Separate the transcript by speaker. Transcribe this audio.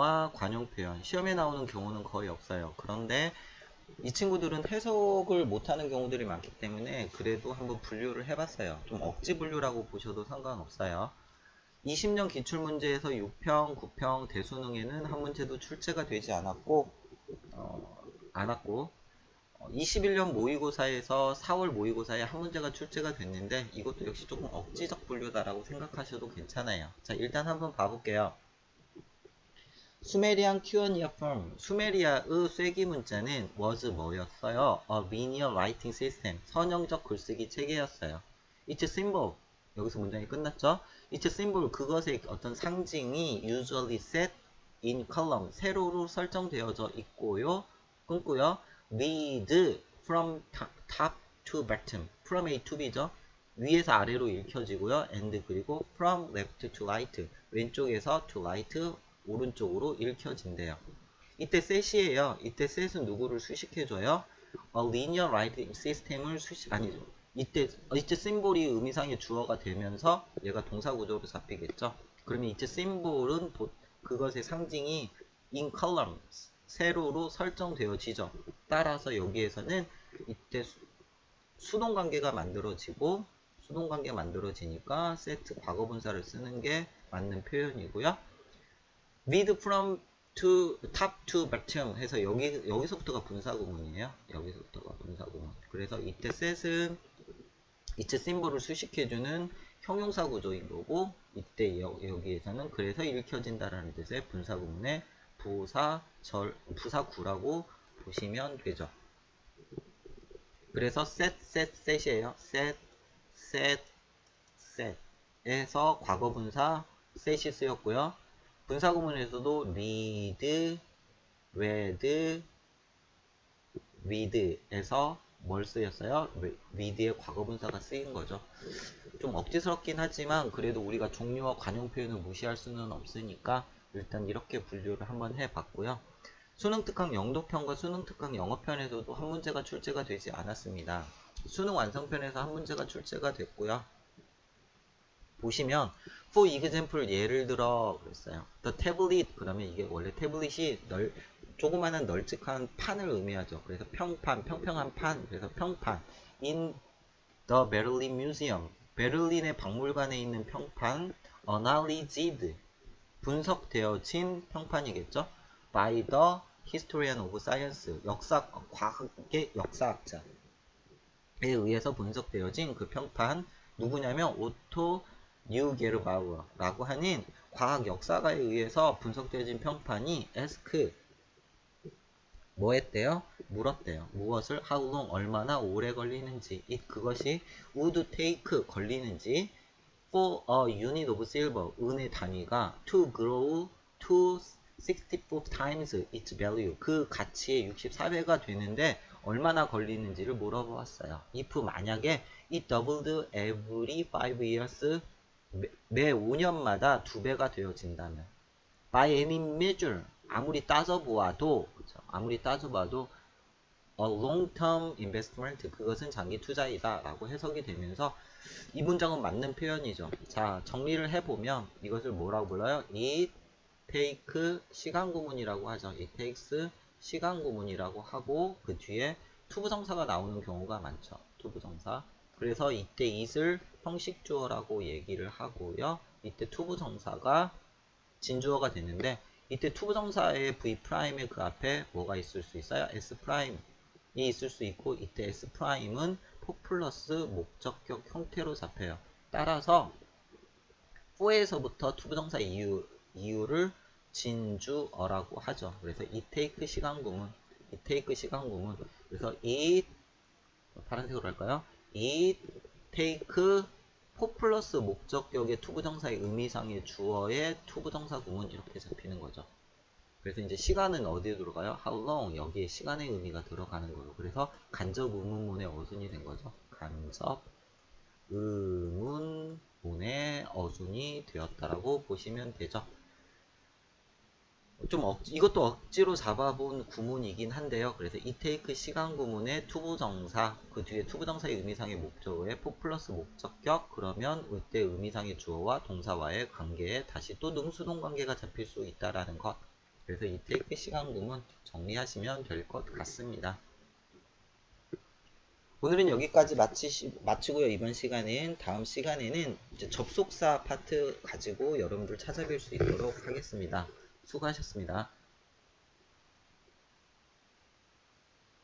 Speaker 1: 중요화 관용 표현 시험에 나오는 경우는 거의 없어요. 그런데 이 친구들은 해석을 못하는 경우들이 많기 때문에 그래도 한번 분류를 해봤어요. 좀 억지 분류라고 보셔도 상관없어요. 20년 기출문제에서 6평, 9평 대수능에는 한 문제도 출제가 되지 않았고 어, 않았고 어, 21년 모의고사에서 4월 모의고사에 한 문제가 출제가 됐는데 이것도 역시 조금 억지적 분류다라고 생각하셔도 괜찮아요. 자 일단 한번 봐볼게요. 수메리안 큐어니아 폼 수메리아의 쐐기 문자는 was 뭐였어요? A linear writing system 선형적 글쓰기 체계였어요. It's symbol 여기서 문장이 끝났죠? It's symbol 그것의 어떤 상징이 usually set in column 세로로 설정되어져 있고요. 끊고요. with from top to bottom from A to B죠. 위에서 아래로 읽혀지고요. and 그리고 from left to right 왼쪽에서 to right 오른쪽으로 읽혀진대요. 이때 set이에요. 이때 set은 누구를 수식해줘요? A linear writing system을 수식 아니죠. 이때 이때 심볼이 의미상의 주어가 되면서 얘가 동사 구조로 잡히겠죠. 그러면 이때 심볼은 보, 그것의 상징이 in columns 세로로 설정되어지죠. 따라서 여기에서는 이때 수, 수동 관계가 만들어지고 수동 관계 만들어지니까 set 과거분사를 쓰는 게 맞는 표현이고요. With from to top to bottom 해서 여기 여기서부터가 분사 구문이에요. 여기서부터가 분사 구문. 그래서 이때 set은 이때 심볼을 수식해주는 형용사 구조인 거고 이때 여, 여기에서는 그래서 읽혀진다라는 뜻의 분사 구문의 부사 절 부사구라고 보시면 되죠. 그래서 set set set이에요. set set set에서 과거 분사 set이 쓰였고요. 분사 구문에서도 read, read, read에서 뭘 쓰였어요? read의 과거 분사가 쓰인 거죠. 좀 억지스럽긴 하지만 그래도 우리가 종류와 관용 표현을 무시할 수는 없으니까 일단 이렇게 분류를 한번 해봤고요. 수능 특강 영도편과 수능 특강 영어편에서도 한 문제가 출제가 되지 않았습니다. 수능 완성편에서 한 문제가 출제가 됐고요. 보시면 for example 예를 들어 그랬어요. The tablet 그러면 이게 원래 태블릿이 널 조그마한 널찍한 판을 의미하죠. 그래서 평판, 평평한 판, 그래서 평판. In the Berlin Museum, 베를린의 박물관에 있는 평판, analyzed, 분석되어진 평판이겠죠. By the historian of science, 역사, 과학의 역사학자에 의해서 분석되어진 그 평판, 누구냐면 오토 뉴게르바우어라고 하는 과학 역사가에 의해서 분석되어진 평판이 에스크 뭐 했대요? 물었대요. 무엇을 how long 얼마나 오래 걸리는지 이 그것이 would take 걸리는지 for a unit of silver 은의 단위가 to grow to 64 times its value 그 가치의 64배가 되는데 얼마나 걸리는지를 물어보았어요. if 만약에 it doubled every 5 years 매, 매 5년마다 두 배가 되어진다면 by any measure 아무리 따져보아도 그렇죠? 아무리 따져봐도 a long-term investment 그것은 장기 투자이다 라고 해석이 되면서 이 문장은 맞는 표현이죠. 자 정리를 해보면 이것을 뭐라고 불러요? it take 시간 구문이라고 하죠. it takes 시간 구문이라고 하고 그 뒤에 투부정사가 나오는 경우가 많죠. 투부정사 그래서 이때 it을 형식 주어라고 얘기를 하고요. 이때 투부정사가 진주어가 되는데 이때 투부정사의 v''의 그 앞에 뭐가 있을 수 있어요? s''이 있을 수 있고 이때 s''은 포 플러스 목적격 형태로 잡혀요. 따라서 4에서부터 투부정사 이유, 이유를 진주어라고 하죠. 그래서 이 take 시간 구문, 이 take 시간 구문. 그래서 it 파란색으로 할까요? It take 포 플러스 목적격의 투부정사의 의미상의 주어의 투부정사 구문 이렇게 잡히는 거죠. 그래서 이제 시간은 어디에 들어가요? how long 여기에 시간의 의미가 들어가는 거예요. 그래서 간접 의문문의 어순이 된 거죠. 간접 의문문의 어순이 되었다라고 보시면 되죠. 좀 억지, 이것도 억지로 잡아본 구문이긴 한데요. 그래서 이 테이크 시간 구문의 투부정사, 그 뒤에 투부정사의 의미상의 목적어에 포 플러스 목적격, 그러면 이때 의미상의 주어와 동사와의 관계에 다시 또 능수동 관계가 잡힐 수 있다라는 것. 그래서 이 테이크 시간 구문 정리하시면 될 것 같습니다. 오늘은 여기까지 마치시, 마치고요. 이번 시간엔 다음 시간에는 접속사 파트 가지고 여러분들 찾아뵐 수 있도록 하겠습니다. 수고하셨습니다.